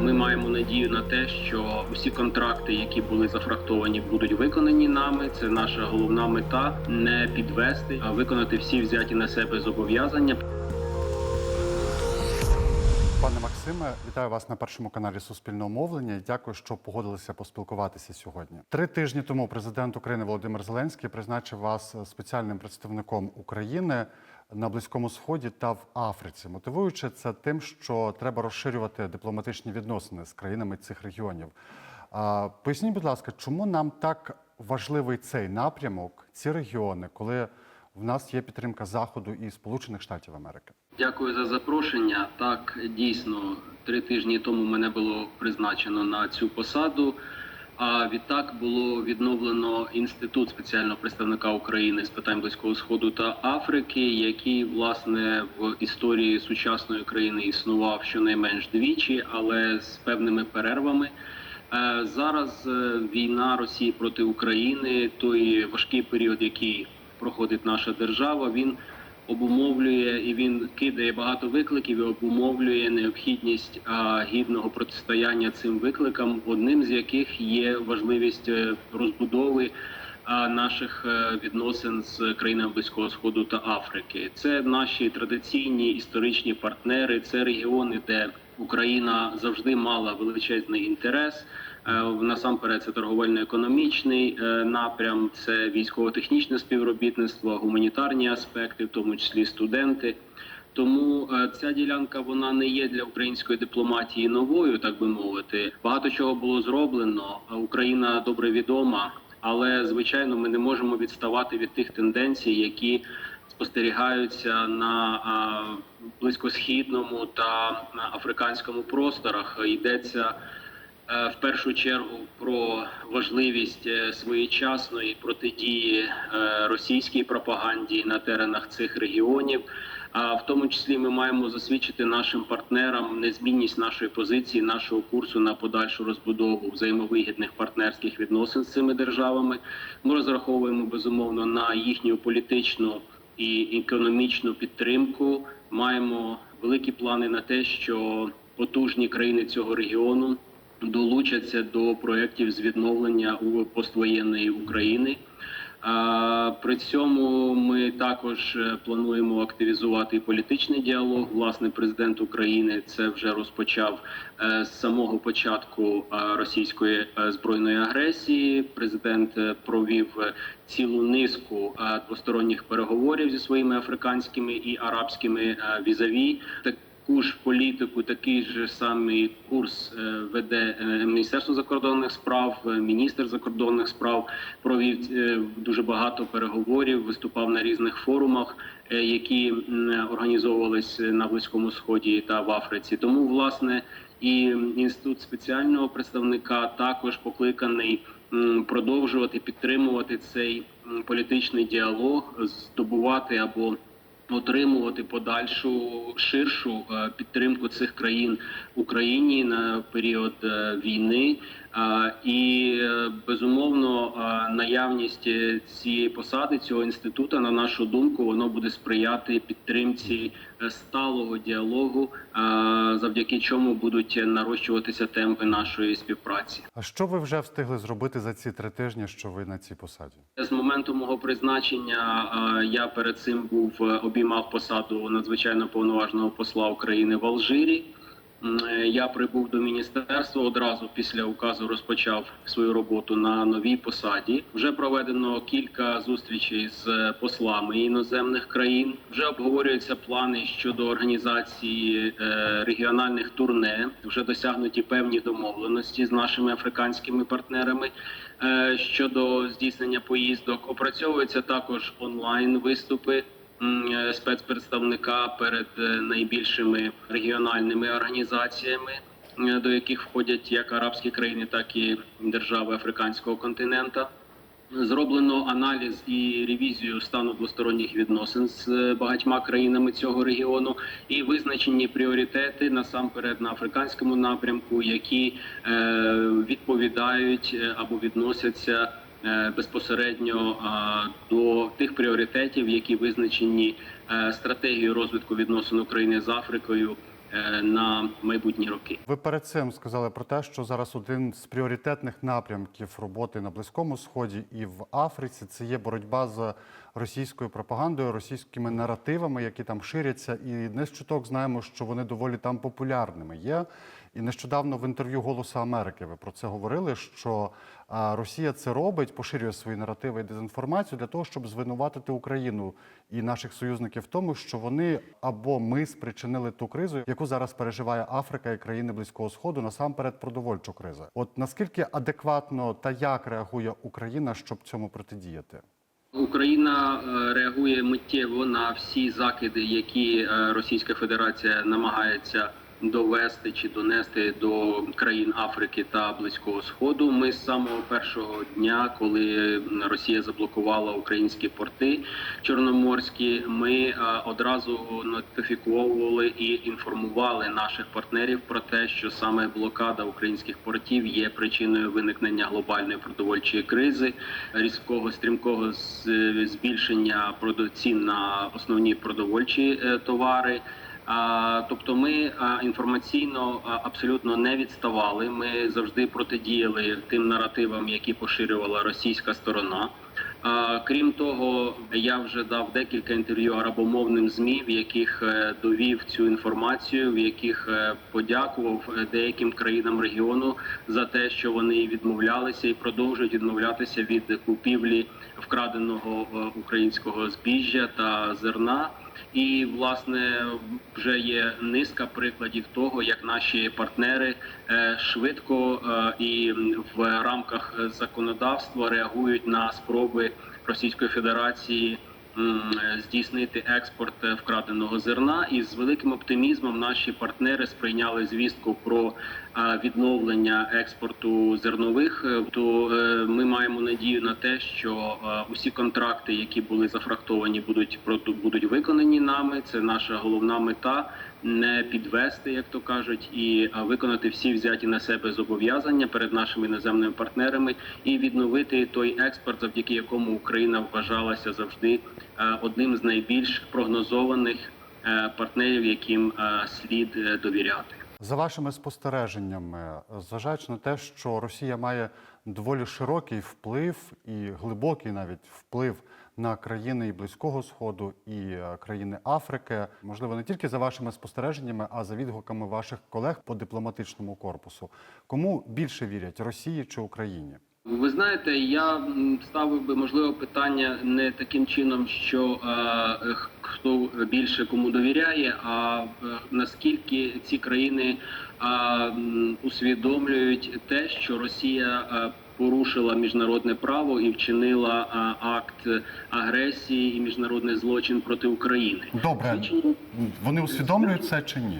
Ми маємо надію на те, що усі контракти, які були зафрактовані, будуть виконані нами. Це наша головна мета не підвести, а виконати всі взяті на себе зобов'язання. Пане Максиме, вітаю вас на першому каналі Суспільного мовлення. Дякую, що погодилися поспілкуватися сьогодні. Три тижні тому президент України Володимир Зеленський призначив вас спеціальним представником України на Близькому Сході та в Африці, мотивуючи це тим, що треба розширювати дипломатичні відносини з країнами цих регіонів. Поясніть, будь ласка, чому нам так важливий цей напрямок, ці регіони, коли в нас є підтримка Заходу і Сполучених Штатів Америки? Дякую за запрошення. Так, дійсно, три тижні тому мене було призначено на цю посаду. А відтак було відновлено інститут спеціального представника України з питань близького сходу та Африки, який власне в історії сучасної країни існував щонайменш двічі, але з певними перервами. Е, Зараз е, війна Росії проти України, той важкий період, який проходить наша держава, він обумовлює і він кидає багато викликів і обумовлює необхідність гідного протистояння цим викликам, одним з яких є важливість е, розбудови наших е, відносин з країнами Близького Сходу та Африки. Це наші традиційні історичні партнери, це регіони, де Україна завжди мала величезний інтерес. Е, Насамперед, це торговельно-економічний е, напрям, це військово-технічне співробітництво, гуманітарні аспекти, в тому числі студенти. Тому е, ця ділянка вона не є для української дипломатії новою, так би мовити. Багато чого було зроблено. Україна добре відома, але звичайно, ми не можемо відставати від тих тенденцій, які спостерігаються на близькосхідному та африканському просторах. Йдеться в першу чергу про важливість е, своєчасної протидії е, російській пропаганді на теренах цих регіонів. А в тому числі ми маємо засвідчити нашим партнерам незмінність нашої позиції, нашого курсу на подальшу розбудову взаємовигідних партнерських відносин з цими державами. Ми розраховуємо безумовно на їхню політичну і економічну підтримку. Маємо великі плани на те, що потужні країни цього регіону долучаться до проєктів з відновлення у поствоєнної України. При цьому ми також е, плануємо активізувати політичний діалог. Власне, президент України це вже розпочав е, з самого початку е, російської збройної агресії. Президент провів цілу низку двосторонніх переговорів зі своїми африканськими і арабськими візаві. Таку ж політику, такий же самий курс е, веде е, Міністерство закордонних справ, е, міністр закордонних справ провів дуже багато переговорів, виступав на різних форумах, які організовувались на близькому сході та в Африці. Тому власне і інститут спеціального представника також покликаний продовжувати підтримувати цей політичний діалог, здобувати або отримувати подальшу ширшу е, підтримку цих країн Україні на період е, війни. І е, безумовно наявність цієї посади цього інституту, на нашу думку, воно буде сприяти підтримці е, сталого діалогу, завдяки чому будуть нарощуватися темпи нашої співпраці. А що ви вже встигли зробити за ці три тижні, що ви на цій посаді? З моменту мого призначення я перед цим був е, обіймав посаду надзвичайно повноважного посла України в Алжирі. Е, Я прибув до міністерства одразу після указу розпочав свою роботу на новій посаді. Вже проведено кілька зустрічей з е, послами іноземних країн. Вже обговорюються плани щодо організації е, регіональних турне. Вже досягнуті певні домовленості з нашими африканськими партнерами щодо здійснення поїздок. Опрацьовуються також онлайн виступи спецпредставника перед е, найбільшими регіональними організаціями, е, до яких входять як арабські країни, так і держави африканського континента. Зроблено аналіз і ревізію стану двосторонніх відносин з е, багатьма країнами цього регіону і визначені пріоритети насамперед на африканському напрямку, які е, відповідають е, або відносяться е, безпосередньо до тих пріоритетів, які визначені е, стратегією розвитку відносин України з Африкою е, на майбутні роки. Ви перед цим сказали про те, що зараз один з пріоритетних напрямків роботи на Близькому Сході і в Африці це є боротьба з російською пропагандою, російськими наративами, які там ширяться. І не з чуток знаємо, що вони доволі там популярними є. І нещодавно в інтерв'ю Голосу Америки ви про це говорили, що Росія це робить, поширює свої наративи і дезінформацію для того, щоб звинуватити Україну і наших союзників в тому, що вони або ми спричинили ту кризу, яку зараз переживає Африка і країни Близького Сходу, насамперед продовольчу кризу. От наскільки адекватно та як реагує Україна, щоб цьому протидіяти? Україна е, реагує миттєво на всі закиди, які е, Російська Федерація намагається довести чи донести до країн Африки та Близького Сходу. Ми з самого першого дня, коли Росія заблокувала українські порти чорноморські, ми е, одразу нотифіковували і інформували наших партнерів про те, що саме блокада українських портів є причиною виникнення глобальної продовольчої кризи, різкого стрімкого збільшення продо- цін на основні продовольчі е, товари. Тобто, ми інформаційно абсолютно не відставали. Ми завжди протидіяли тим наративам, які поширювала російська сторона. Крім того, я вже дав декілька інтерв'ю арабомовним змі, в яких е, довів цю інформацію, в яких е, подякував е, деяким країнам регіону за те, що вони відмовлялися і продовжують відмовлятися від купівлі вкраденого українського збіжжя та зерна. І власне вже є низка прикладів того, як наші партнери е, швидко е, і в рамках законодавства реагують на спроби Російської Федерації здійснити експорт е, вкраденого зерна. І з великим оптимізмом наші партнери сприйняли звістку про е, відновлення експорту зернових. Е, То ми маємо надію на те, що усі контракти, які були зафрахтовані, будуть будуть виконані нами. Це наша головна мета. Не підвести, як то кажуть, і виконати всі взяті на себе зобов'язання перед нашими іноземними партнерами і відновити той експорт, завдяки якому Україна вважалася завжди одним з найбільш прогнозованих е, партнерів, яким слід е, довіряти. За вашими спостереженнями, зважаючи на те, що Росія має доволі широкий вплив і глибокий навіть вплив на країни і Близького Сходу і е, країни Африки, можливо, не тільки за вашими спостереженнями, а за відгуками ваших колег по дипломатичному корпусу, кому більше вірять Росії чи Україні? Ви знаєте, я ставив би можливо питання не таким чином, що е, хто більше кому довіряє, а е, наскільки ці країни е, усвідомлюють те, що Росія е, порушила міжнародне право і вчинила а, акт агресії і міжнародний злочин проти України. Добре, вони усвідомлюють це чи ні?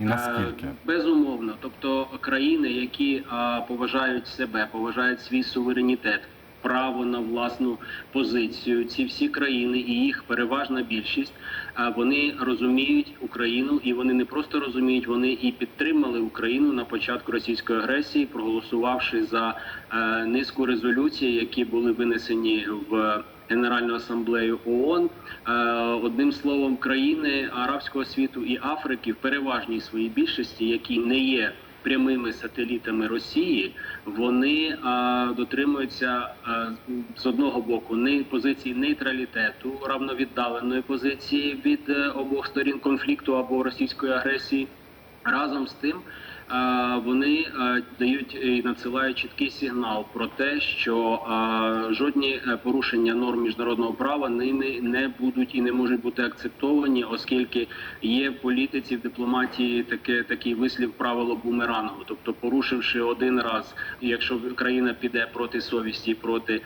І наскільки? Е, Безумовно, тобто країни, які поважають себе, поважають свій суверенітет, право на власну позицію, ці всі країни і їх переважна більшість, вони розуміють Україну, і вони не просто розуміють, вони і підтримали Україну на початку російської агресії, проголосувавши за е, низку резолюцій, які були винесені в. Генеральну асамблею ООН. Е, одним словом, країни арабського світу і Африки в переважній своїй більшості, які не є прямими сателітами Росії, вони а, дотримуються а, з одного боку не позиції нейтралітету, равновіддаленої позиції від е, обох сторін конфлікту або російської агресії. Разом з тим вони дають і надсилають чіткий сигнал про те, що жодні е, порушення норм міжнародного права ними не будуть і не можуть бути акцептовані, оскільки є в політиці в дипломатії таке такий вислів правило бумеранgu. Тобто, порушивши один раз, якщо країна піде проти совісті, проти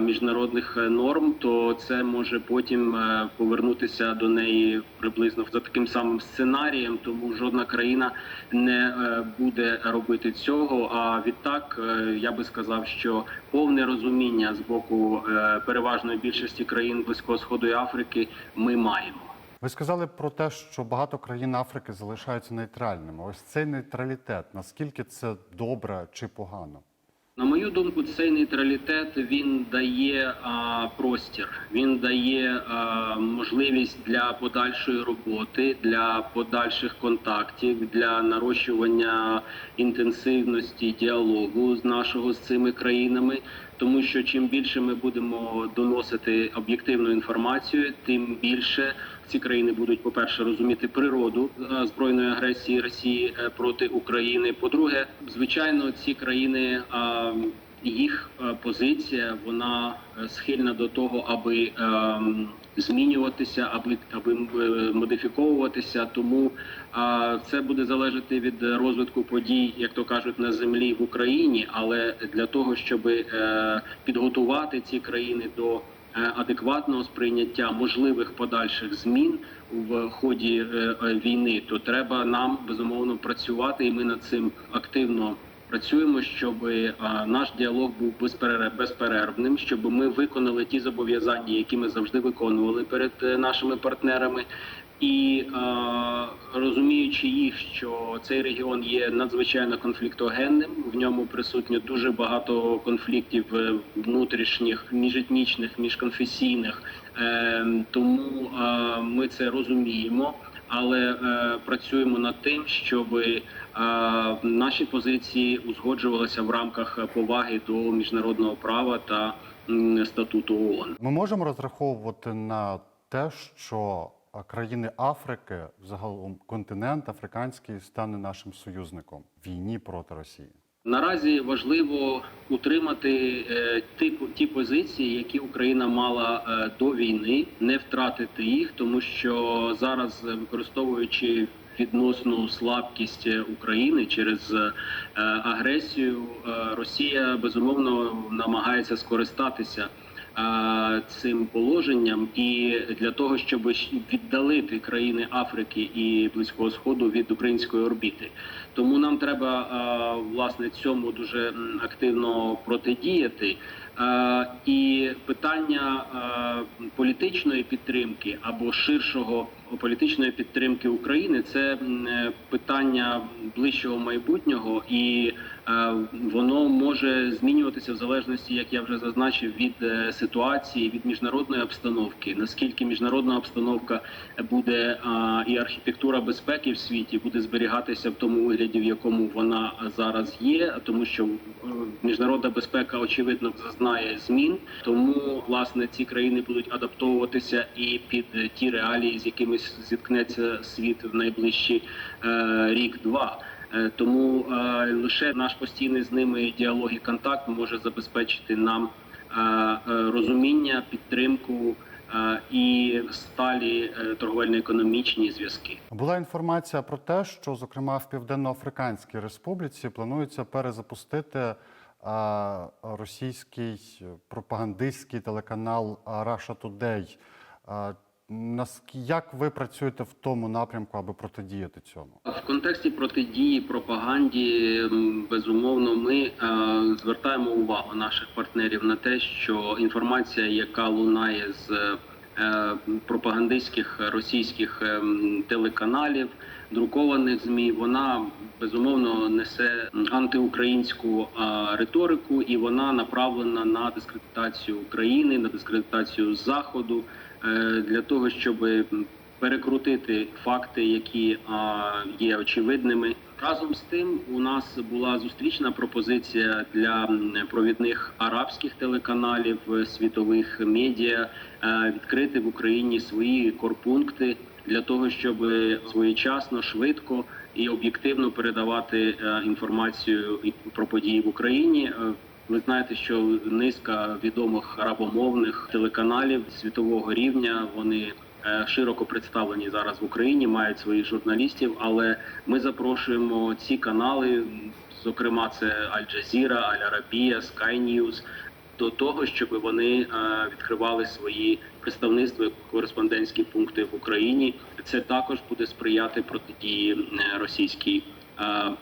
міжнародних е, норм, то це може потім е, повернутися до неї приблизно за таким самим сценарієм. Тому жодна країна не буде робити цього. А відтак е, я би сказав, що повне розуміння з боку е, переважної більшості країн Близького Сходу і Африки ми маємо. Ви сказали про те, що багато країн Африки залишаються нейтральними. Ось цей нейтралітет, наскільки це добре чи погано? На мою думку, цей нейтралітет він дає а, простір, він дає а, можливість для подальшої роботи, для подальших контактів, для нарощування інтенсивності діалогу з нашого з цими країнами. Тому що чим більше ми будемо доносити об'єктивну інформацію, тим більше ці країни будуть, по-перше, розуміти природу е, збройної агресії Росії е, проти України. По-друге, звичайно, ці країни їх е, позиція вона е, схильна до того, аби ем, змінюватися, аби аби е, модифіковуватися. Тому це буде залежати від розвитку подій, як то кажуть, на землі в Україні. Але для того, щоб підготувати ці країни до адекватного сприйняття можливих подальших змін в ході війни, то треба нам безумовно працювати, і ми над цим активно працюємо, щоб е, наш діалог був безперер- безперервним, щоб ми виконали ті зобов'язання, які ми завжди виконували перед е, нашими партнерами. І е, розуміючи їх, що цей регіон є надзвичайно конфліктогенним, в ньому присутньо дуже багато конфліктів внутрішніх, міжетнічних, міжконфесійних. Тому ми це розуміємо, але працюємо над тим, щоб е, наші позиції узгоджувалися в рамках поваги до міжнародного права та статуту ООН. Ми можемо розраховувати на те, що країни Африки, загалом континент африканський, стане нашим союзником в війні проти Росії. Наразі важливо утримати е, ті, ті позиції, які Україна мала е, до війни, не втратити їх, тому що зараз, використовуючи відносну слабкість е, України через е, агресію, е, Росія безумовно намагається скористатися. Цим положенням і для того, щоб віддалити країни Африки і Близького Сходу від української орбіти, тому нам треба власне цьому дуже активно протидіяти. Е, І питання е, політичної підтримки або ширшого політичної підтримки України це е, питання ближчого майбутнього, і воно може змінюватися в залежності, як я вже зазначив, від ситуації, від міжнародної обстановки. Наскільки міжнародна обстановка буде і архітектура безпеки в світі буде зберігатися в тому вигляді, в якому вона зараз є, тому що міжнародна безпека очевидно зазнає змін. Тому власне ці країни будуть адаптовуватися і під ті реалії, з якими зіткнеться світ в найближчі е, рік-два. Е, Тому е, лише наш постійний з ними діалог і контакт може забезпечити нам е, е, розуміння, підтримку і сталі е, торговельно-економічні зв'язки. Була інформація про те, що, зокрема, в Південно-Африканській Республіці планується перезапустити російський пропагандистський телеканал Russia Today. Як ви працюєте в тому напрямку, аби протидіяти цьому? В контексті протидії пропаганді безумовно ми е, звертаємо увагу наших партнерів на те, що інформація, яка лунає з е, пропагандистських російських е, телеканалів, друкованих змі, вона безумовно несе антиукраїнську е, риторику, і вона направлена на дискредитацію України, на дискредитацію заходу для того, щоб перекрутити факти, які є очевидними. Разом з тим, у нас була зустрічна пропозиція для провідних арабських телеканалів, е, світових медіа е, відкрити в Україні свої корпункти для того, щоб своєчасно, швидко і об'єктивно передавати е, інформацію про події в Україні. Ви знаєте, що низка відомих арабомовних телеканалів світового рівня вони е, широко представлені зараз в Україні, мають своїх журналістів. Але ми запрошуємо ці канали, зокрема, це Аль Джазіра, Аль Арабія, Sky News, до того, щоб вони е, відкривали свої представництва, кореспондентські пункти в Україні. Це також буде сприяти протидії е, російській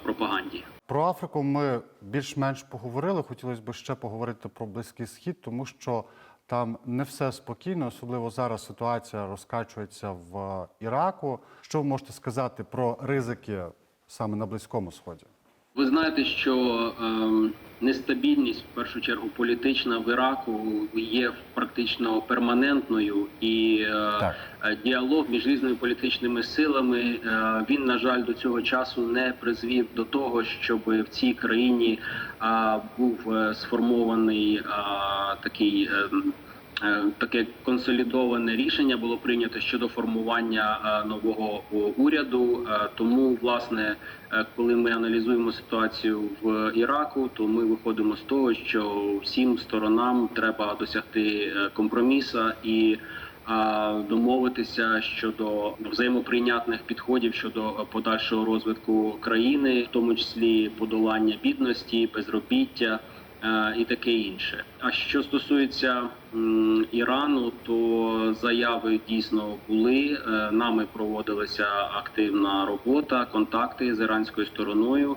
пропаганді. Про Африку ми більш-менш поговорили. Хотілося б ще поговорити про Близький Схід, тому що там не все спокійно, особливо зараз ситуація розкачується в Іраку. Що ви можете сказати про ризики саме на Близькому Сході? Ви знаєте, що ем, нестабільність, в першу чергу політична в Іраку, є практично перманентною, і Так. е, діалог між різними політичними силами е, він, на жаль, до цього часу не призвів до того, щоб в цій країні був е, сформований такий. Е, Таке консолідоване рішення було прийнято щодо формування е, нового уряду. Е, Тому, власне, коли ми аналізуємо ситуацію в Іраку, то ми виходимо з того, що всім сторонам треба досягти компроміса і домовитися щодо взаємоприйнятних підходів щодо подальшого розвитку країни, в тому числі подолання бідності, безробіття. Е, І таке інше. А що стосується Ірану, то заяви дійсно були. Е, Нами проводилася активна робота, контакти з іранською стороною е,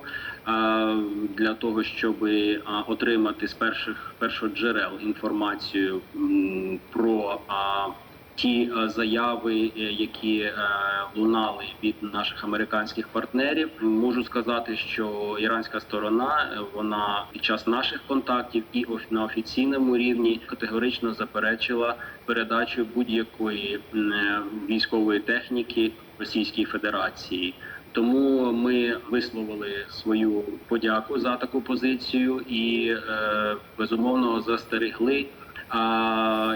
для того, щоб отримати з перших першоджерел інформацію про ті е, заяви, е, які е, лунали від наших американських партнерів. Можу сказати, що іранська сторона вона під час наших контактів і на офіційному рівні категорично заперечила передачу будь-якої військової техніки Російській Федерації. Тому ми висловили свою подяку за таку позицію і безумовно застерегли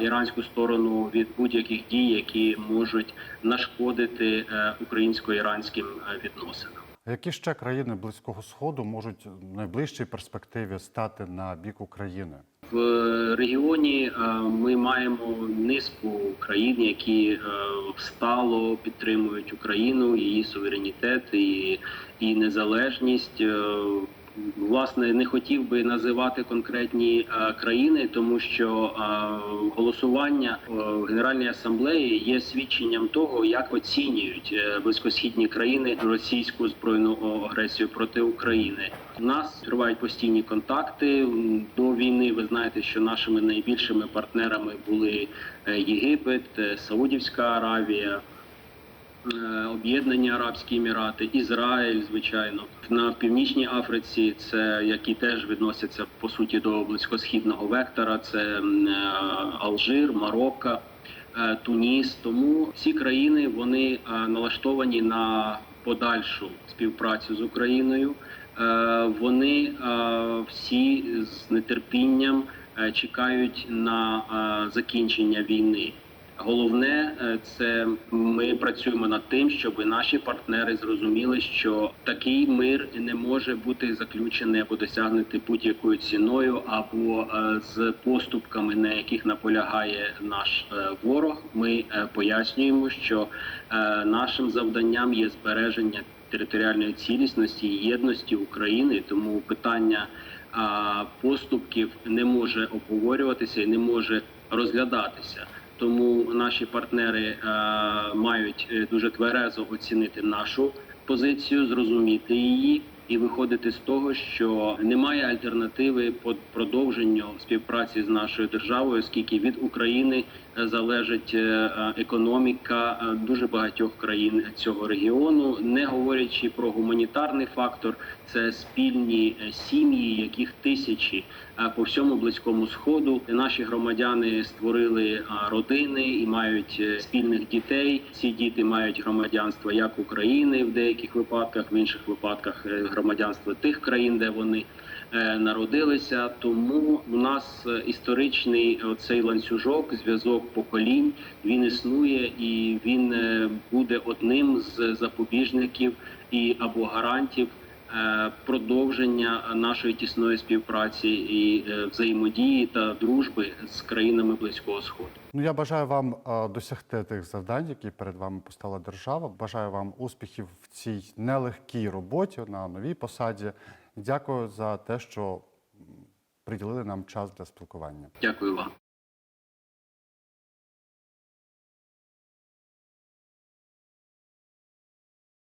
іранську сторону від будь-яких дій, які можуть нашкодити е, українсько-іранським е, відносинам. Які ще країни Близького Сходу можуть в найближчій перспективі стати на бік України? В регіоні е, ми маємо низку країн, які стало підтримують Україну, її суверенітет і, і незалежність. Власне, не хотів би називати конкретні е, країни, тому що е, голосування е, в Генеральній асамблеї є свідченням того, як оцінюють близькосхідні країни російську збройну агресію проти України. У нас тривають постійні контакти до війни. Ви знаєте, що нашими найбільшими партнерами були Єгипет, Саудівська Аравія. Е, Об'єднані Арабські Емірати, Ізраїль, звичайно, на північній Африці, це які теж відносяться по суті до близькосхідного вектора. Це е, Алжир, Марокко, е, Туніс. Тому всі країни вони налаштовані на подальшу співпрацю з Україною. Вони всі з нетерпінням чекають на закінчення війни. Головне е, це ми працюємо над тим, щоб наші партнери зрозуміли, що такий мир не може бути заключений або досягнути будь-якою ціною, або е, з поступками, на яких наполягає наш е, ворог. Ми пояснюємо, що нашим завданням є збереження територіальної цілісності і єдності України, тому питання поступків не може обговорюватися і не може розглядатися. Тому наші партнери е, мають е, дуже тверезо оцінити нашу позицію, зрозуміти її і виходити з того, що немає альтернативи по продовженню співпраці з нашою державою, оскільки від України е, залежить економіка дуже багатьох країн цього регіону, не говорячи про гуманітарний фактор, це спільні сім'ї, яких тисячі по всьому близькому сходу. Наші громадяни створили родини і мають е, спільних дітей. Ці діти мають громадянство як України в деяких випадках, в інших випадках е, громадянство тих країн, де вони е, народилися. Тому у нас е, історичний цей ланцюжок, зв'язок поколінь, він існує і він е, буде одним з запобіжників і або гарантів е, продовження нашої тісної співпраці і е, взаємодії та дружби з країнами близького сходу. Ну я бажаю вам е, досягти тих завдань, які перед вами постала держава. Бажаю вам успіхів в цій нелегкій роботі на новій посаді. Дякую за те, що приділили нам час для спілкування. Дякую вам.